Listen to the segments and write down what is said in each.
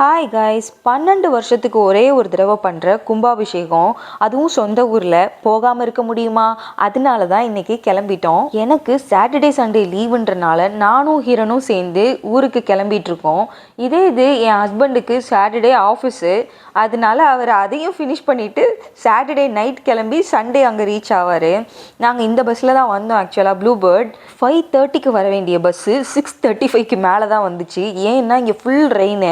Hi guys பன்னெண்டு வருஷத்துக்கு ஒரே ஒரு தடவை பண்ணுற கும்பாபிஷேகம். அதுவும் சொந்த ஊரில். போகாமல் இருக்க முடியுமா? அதனால தான் இன்றைக்கி கிளம்பிட்டோம். எனக்கு சாட்டர்டே சண்டே லீவுன்றனால நானும் ஹீரனும் சேர்ந்து ஊருக்கு கிளம்பிகிட்ருக்கோம் இதே இது என் ஹஸ்பண்டுக்கு சாட்டர்டே ஆஃபீஸு அதனால அவர் அதையும் ஃபினிஷ் பண்ணிவிட்டு சாட்டர்டே நைட் கிளம்பி சண்டே அங்கே ரீச் ஆவார். நாங்கள் இந்த பஸ்ஸில் தான் வந்தோம் ஆக்சுவலாக ப்ளூ பேர்ட் ஃபைவ் தேர்ட்டிக்கு வர வேண்டிய பஸ்ஸு சிக்ஸ் தேர்ட்டி ஃபைவ்க்கு மேலே தான் வந்துச்சு. ஏன்னா இங்கே ஃபுல் ரெயின்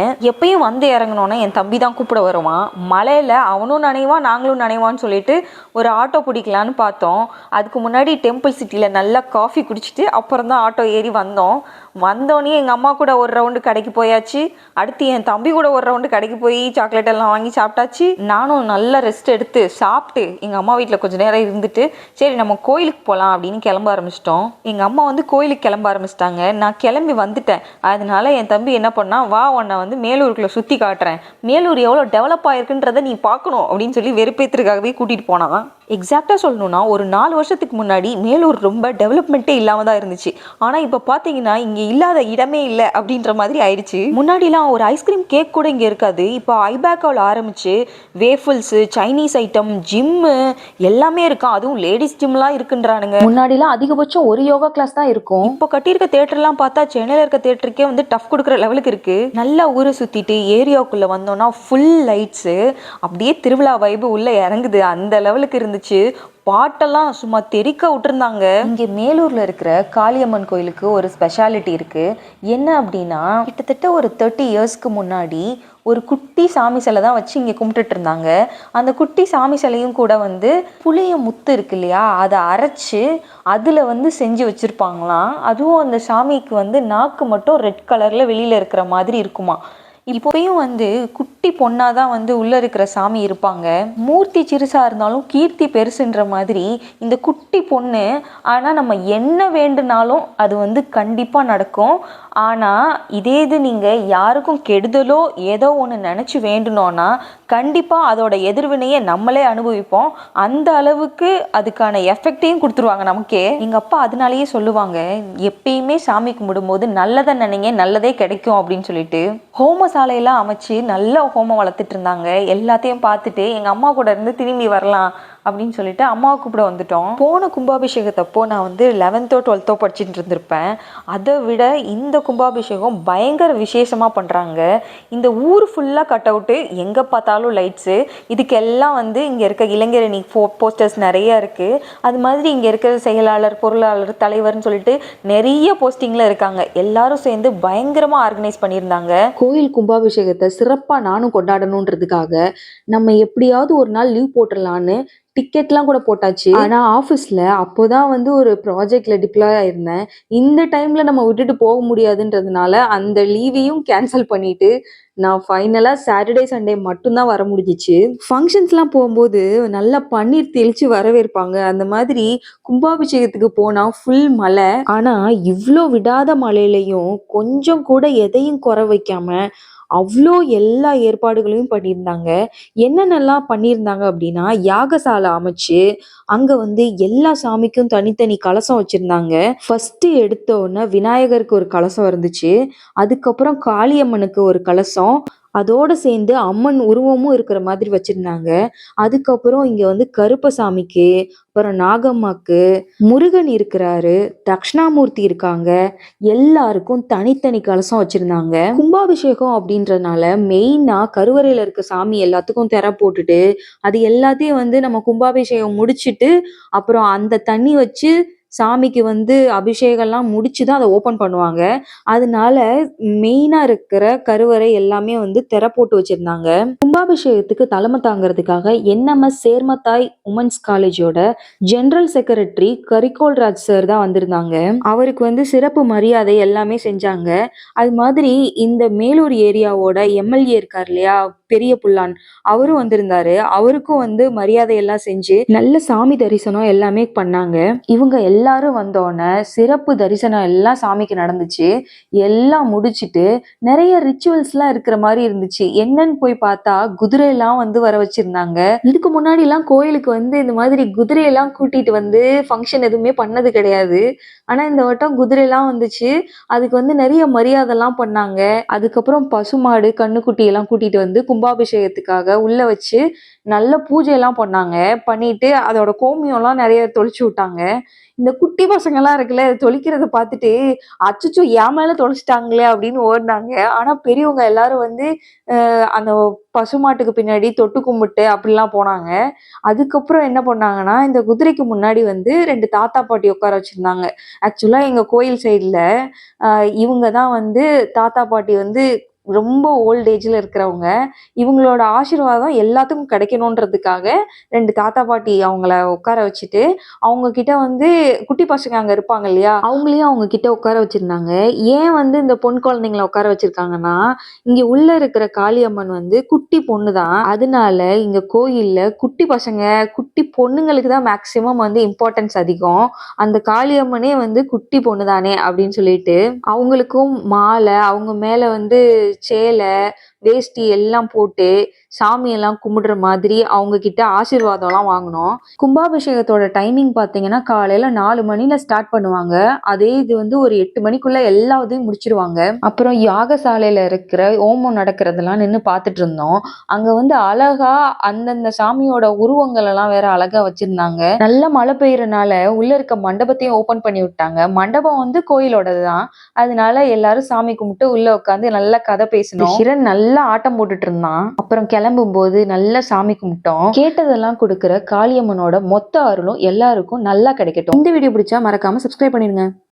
எப்பயும் வந்து இறங்கினோன்னே என் தம்பி தான் கூப்பிட வருவான். மழையில் அவனும் நனைவான் நாங்களும் நனைவான்னு சொல்லிட்டு ஒரு ஆட்டோ பிடிக்கலான்னு பார்த்தோம். அதுக்கு முன்னாடி டெம்பிள் சிட்டியில் நல்லா காஃபி குடிச்சிட்டு அப்புறம் தான் ஆட்டோ ஏறி வந்தோம். வந்தோடனே எங்கள் அம்மா கூட ஒரு ரவுண்டு கடைக்கு போயாச்சு. அடுத்து என் தம்பி கூட ஒரு ரவுண்டு கடைக்கு போய் சாக்லேட் எல்லாம் வாங்கி சாப்பிட்டாச்சு. நானும் நல்லா ரெஸ்ட் எடுத்து சாப்பிட்டு எங்கள் அம்மா வீட்டில் கொஞ்சம் நேரம் இருந்துட்டு சரி நம்ம கோயிலுக்கு போகலாம் அப்படின்னு கிளம்ப ஆரம்பிச்சிட்டோம். எங்கள் அம்மா வந்து கோயிலுக்கு கிளம்ப ஆரம்பிச்சிட்டாங்க. நான் கிளம்பி வந்துட்டேன். அதனால என் தம்பி என்ன பண்ணால் வா உன்னை வந்து மேலூருக்கு மேலூருக்குள்ள சுற்றி காட்டுறேன். மேலூர் எவ்வளோ டெவலப் ஆயிருக்குன்றதை நீ பார்க்கணும் அப்படின்னு சொல்லி வெறுப்பேற்றுக்காகவே கூட்டிகிட்டு போனான் எக்ஸாக்டாக சொல்லணும்னா ஒரு நாலு வருஷத்துக்கு முன்னாடி மேலூர் ரொம்ப டெவலப்மெண்ட்டே இல்லாமல் தான் இருந்துச்சு. ஆனால் இப்போ பார்த்தீங்கன்னா இங்கே இல்லாத இடமே இல்லை அப்படின்ற மாதிரி ஆயிடுச்சு. முன்னாடிலாம் ஒரு ஐஸ்கிரீம் கேக் கூட இங்கே இருக்காது. இப்போ ஐபேக்காவில் ஆரம்பிச்சு வேஃபிள்ஸு சைனீஸ் ஐட்டம் ஜிம்மு எல்லாமே இருக்கா. அதுவும் லேடிஸ் ஜிம்லாம் இருக்குன்றானுங்க. முன்னாடிலாம் அதிகபட்சம் ஒரு யோகா கிளாஸ் தான் இருக்கும். இப்போ கட்டியிருக்க தேட்டர்லாம் பார்த்தா சென்னையில் இருக்க தேட்டருக்கே வந்து டஃப் கொடுக்குற லெவலுக்கு இருக்கு. நல்லா ஊரை சுற்றிட்டு ஏரியாவுக்குள்ளே வந்தோம்னா ஃபுல் லைட்ஸு அப்படியே திருவிழா வைப்பு உள்ளே இறங்குது. அந்த லெவலுக்கு இருந்துச்சு. பாட்டெல்லாம் சும்மா தெறிக்க விட்டுருந்தாங்க. இங்கே மேலூரில் இருக்கிற காளியம்மன் கோயிலுக்கு ஒரு ஸ்பெஷாலிட்டி இருக்குது என்ன அப்படின்னா கிட்டத்தட்ட ஒரு தேர்ட்டி இயர்ஸ்க்கு முன்னாடி ஒரு குட்டி சாமி சிலை தான் வச்சு இங்கே கும்பிட்டுட்டு இருந்தாங்க. அந்த குட்டி சாமி சிலையும் கூட வந்து புளிய முத்து இருக்கு இல்லையா? அதை அரைச்சு அதில் வந்து செஞ்சு வச்சுருப்பாங்களாம். அதுவும் அந்த சாமிக்கு வந்து நாக்கு மட்டும் ரெட் கலரில் வெளியில் இருக்கிற மாதிரி இருக்குமா இப்போயும் வந்து குட்டி பொண்ணாக தான் வந்து உள்ளே இருக்கிற சாமி இருப்பாங்க. மூர்த்தி சிறுசாக இருந்தாலும் கீர்த்தி பெருசுன்ற மாதிரி இந்த குட்டி பொண்ணு ஆனால் நம்ம என்ன வேண்டுனாலும் அது வந்து கண்டிப்பாக நடக்கும். ஆனால் இதே இது நீங்கள் யாருக்கும் கெடுதலோ ஏதோ ஒன்று நினச்சி வேண்டுனோன்னா கண்டிப்பாக அதோட எதிர்வினையை நம்மளே அனுபவிப்போம். அந்த அளவுக்கு அதுக்கான எஃபெக்டையும் கொடுத்துருவாங்க நமக்கே. எங்கள் அப்பா அதனாலேயே சொல்லுவாங்க எப்பயுமே சாமி கும்பிடும்போது நல்லதை நினைங்க நல்லதே கிடைக்கும் அப்படின்னு சொல்லிட்டு. ஹோமசாலையெல்லாம் அமைச்சு நல்ல ஹோமம் வளர்த்துட்டு இருந்தாங்க. எல்லாத்தையும் பார்த்துட்டு எங்கள் அம்மா கூட இருந்து திரும்பி வரலாம். அப்படின்னு சொல்லிட்டு அம்மாவை கூப்பிட வந்துட்டோம். போன கும்பாபிஷேகத்தப்போ நான் வந்து லெவன்த்தோ டுவெல்த்தோ படிச்சுட்டு இருந்திருப்பேன். அதை விட இந்த கும்பாபிஷேகம் பயங்கர விசேஷமாக பண்ணுறாங்க இந்த ஊர் ஃபுல்லாக கட் அவுட்டு எங்கே பார்த்தாலும் லைட்ஸு இதுக்கெல்லாம் வந்து இங்கே இருக்க இளைஞரணி ஃபோ போஸ்டர்ஸ் நிறைய இருக்குது அது மாதிரி இங்கே இருக்கிற செயலாளர் பொருளாளர் தலைவர்னு சொல்லிட்டு நிறைய போஸ்டிங்கில் இருக்காங்க. எல்லாரும் சேர்ந்து பயங்கரமாக ஆர்கனைஸ் பண்ணியிருந்தாங்க. கோயில் கும்பாபிஷேகத்தை சிறப்பாக நானும் கொண்டாடணுன்றதுக்காக நம்ம எப்படியாவது ஒரு நாள் லீவ் போட்டுடலான்னு டிக்கெட்லாம் கூட போட்டாச்சு. ஆனால் ஆஃபீஸில் அப்போ தான் வந்து ஒரு ப்ராஜெக்டில் டிப்ளாய் ஆயிருந்தேன். இந்த டைமில் நம்ம விட்டுட்டு போக முடியாதுன்றதுனால அந்த லீவையும் கேன்சல் பண்ணிட்டு நான் ஃபைனலாக சாட்டர்டே சண்டே மட்டும்தான் வர முடிஞ்சிச்சு. ஃபங்க்ஷன்ஸ்லாம் போகும்போது நல்லா பன்னீர் தெளித்து வரவேற்பாங்க. அந்த மாதிரி கும்பாபிஷேகத்துக்கு போனால் ஃபுல் மழை. ஆனால் இவ்வளோ விடாத மழையிலையும் கொஞ்சம் கூட எதையும் குறை வைக்காமல் அவ்வளோ எல்லா ஏற்பாடுகளையும் பண்ணியிருந்தாங்க. என்னென்னலாம் பண்ணியிருந்தாங்க அப்படின்னா யாகசாலை அமைச்சு அங்கே வந்து எல்லா சாமிக்கும் தனித்தனி கலசம் வச்சுருந்தாங்க. ஃபஸ்ட்டு எடுத்தோன்னே விநாயகருக்கு ஒரு கலசம் இருந்துச்சு. அதுக்கப்புறம் காளியம்மனுக்கு ஒரு கலசம். அதோடு சேர்ந்து அம்மன் உருவமும் இருக்கிற மாதிரி வச்சிருந்தாங்க. அதுக்கப்புறம் இங்கே வந்து கருப்பசாமிக்கு அப்புறம் நாகம்மாக்கு முருகன் இருக்கிறாரு தக்ஷணாமூர்த்தி இருக்காங்க. எல்லாருக்கும் தனித்தனி கலசம் வச்சுருந்தாங்க. கும்பாபிஷேகம் அப்படின்றனால மெயினாக கருவறையில் இருக்க சாமி எல்லாத்துக்கும் திற போட்டுட்டு அது எல்லாத்தையும் வந்து நம்ம கும்பாபிஷேகம் முடிச்சிட்டு அப்புறம் அந்த தண்ணி வச்சு சாமிக்கு வந்து அபிஷேகம்லாம் முடிச்சு தான் அதை ஓப்பன் பண்ணுவாங்க. அதனால மெயினாக இருக்கிற கருவறை எல்லாமே வந்து திற போட்டு வச்சிருந்தாங்க. கும்பாபிஷேகத்துக்கு தலைமை தாங்கிறதுக்காக என்எம்எஸ் சேர்மத்தாய் உமன்ஸ் காலேஜோட general secretary Karikol Raj sir தான் வந்திருந்தாங்க. அவருக்கு வந்து சிறப்பு மரியாதை எல்லாமே செஞ்சாங்க. அது மாதிரி இந்த மேலூர் ஏரியாவோட எம்எல்ஏ இருக்கார் இல்லையா பெரிய புல்லான் அவரும் வந்திருந்தாரு. அவருக்கும் வந்து மரியாதை எல்லாம் செஞ்சு நல்ல சாமி தரிசனம் எல்லாமே பண்ணாங்க. இவங்க எல்லாரும் வந்தோடனே சிறப்பு தரிசனம் எல்லாம் சாமிக்கு நடந்துச்சு. எல்லாம் முடிச்சிட்டு நிறைய ரிச்சுவல்ஸ்லாம் இருக்கிற மாதிரி இருந்துச்சு. என்னன்னு போய் பார்த்தா குதிரையெல்லாம் வந்து வர வச்சிருந்தாங்க. இதுக்கு முன்னாடி எல்லாம் கோயிலுக்கு வந்து இந்த மாதிரி குதிரையெல்லாம் கூட்டிட்டு வந்து ஃபங்க்ஷன் எதுவுமே பண்ணது கிடையாது. ஆனா இந்த வட்டம் குதிரையெல்லாம் வந்துச்சு. அதுக்கு வந்து நிறைய மரியாதைலாம் பண்ணாங்க. அதுக்கப்புறம் பசுமாடு கண்ணுக்குட்டி எல்லாம் கூட்டிட்டு வந்து கும்பாபிஷேகத்துக்காக உள்ள வச்சு நல்ல பூஜை எல்லாம் பண்ணாங்க. பண்ணிட்டு அதோட கோமியம்லாம் நிறைய தொளிச்சு விட்டாங்க. இந்த குட்டி பசங்கெல்லாம் இருக்குல்ல இதை தொளிக்கிறத பார்த்துட்டு அச்சச்சோ என் மேல தொலைச்சிட்டாங்களே அப்படின்னு ஓடினாங்க. ஆனா பெரியவங்க எல்லாரும் வந்து அந்த பசுமாட்டுக்கு பின்னாடி தொட்டு கும்பிட்டு அப்படிலாம் போனாங்க. அதுக்கப்புறம் என்ன பண்ணாங்கன்னா இந்த குதிரைக்கு முன்னாடி வந்து ரெண்டு தாத்தா பாட்டி உட்கார வச்சிருந்தாங்க. ஆக்சுவலா எங்க கோயில் சைடில் இவங்க தான் வந்து தாத்தா பாட்டி வந்து ரொம்ப ஓல்ட் ஏஜில் இருக்கிறவங்க இவங்களோட ஆசீர்வாதம் எல்லாத்துக்கும் கிடைக்கணுன்றதுக்காக ரெண்டு தாத்தா பாட்டி அவங்கள உட்கார வச்சுட்டு அவங்க கிட்ட வந்து குட்டி பசங்க அங்கே இருப்பாங்க இல்லையா? அவங்களையும் அவங்க கிட்ட உட்கார வச்சுருந்தாங்க. ஏன் வந்து இந்த பொன் குழந்தைங்கள உட்கார வச்சுருக்காங்கன்னா இங்கே உள்ளே இருக்கிற காளியம்மன் வந்து குட்டி பொண்ணு தான் அதனால இங்கே கோயிலில் குட்டி பசங்க குட்டி பொண்ணுங்களுக்கு தான் மேக்சிமம் வந்து இம்பார்ட்டன்ஸ் அதிகம். அந்த காளியம்மனே வந்து குட்டி பொண்ணு தானே அப்படின்னு சொல்லிட்டு அவங்களுக்கும் மாலை அவங்க மேலே வந்து சேலை வேஷ்டி எல்லாம் போட்டு சாமியெல்லாம் கும்பிடுற மாதிரி அவங்க கிட்ட ஆசீர்வாதம்லாம் வாங்கினோம். கும்பாபிஷேகத்தோட டைமிங் பார்த்தீங்கன்னா காலையில நாலு மணில ஸ்டார்ட் பண்ணுவாங்க. அதே இது வந்து ஒரு எட்டு மணிக்குள்ள எல்லா இதையும் முடிச்சிருவாங்க. அப்புறம் யாகசாலையில இருக்கிற ஓமம் நடக்கிறதெல்லாம் நின்று பார்த்துட்டு இருந்தோம். அங்க வந்து அழகா அந்தந்த சாமியோட உருவங்கள் எல்லாம் வேற அழகா வச்சிருந்தாங்க. நல்ல மழை பெய்யறனால உள்ள இருக்க மண்டபத்தையும் ஓபன் பண்ணி விட்டாங்க. மண்டபம் வந்து கோயிலோடது தான் அதனால எல்லாரும் சாமி கும்பிட்டு உள்ள உட்காந்து நல்லா கதை பேசணும் கிரண் நல்லா ஆட்டம் போட்டுட்டு இருந்தான். அப்புறம் கிளம்பும் போது நல்லா சாமி கும்பிட்டோம். கேட்டதெல்லாம் கொடுக்குற காளியம்மனோட மொத்த அருளும் எல்லாருக்கும் நல்லா கிடைக்கட்டும். இந்த வீடியோ பிடிச்சா மறக்காம சப்ஸ்கிரைப் பண்ணிடுங்க.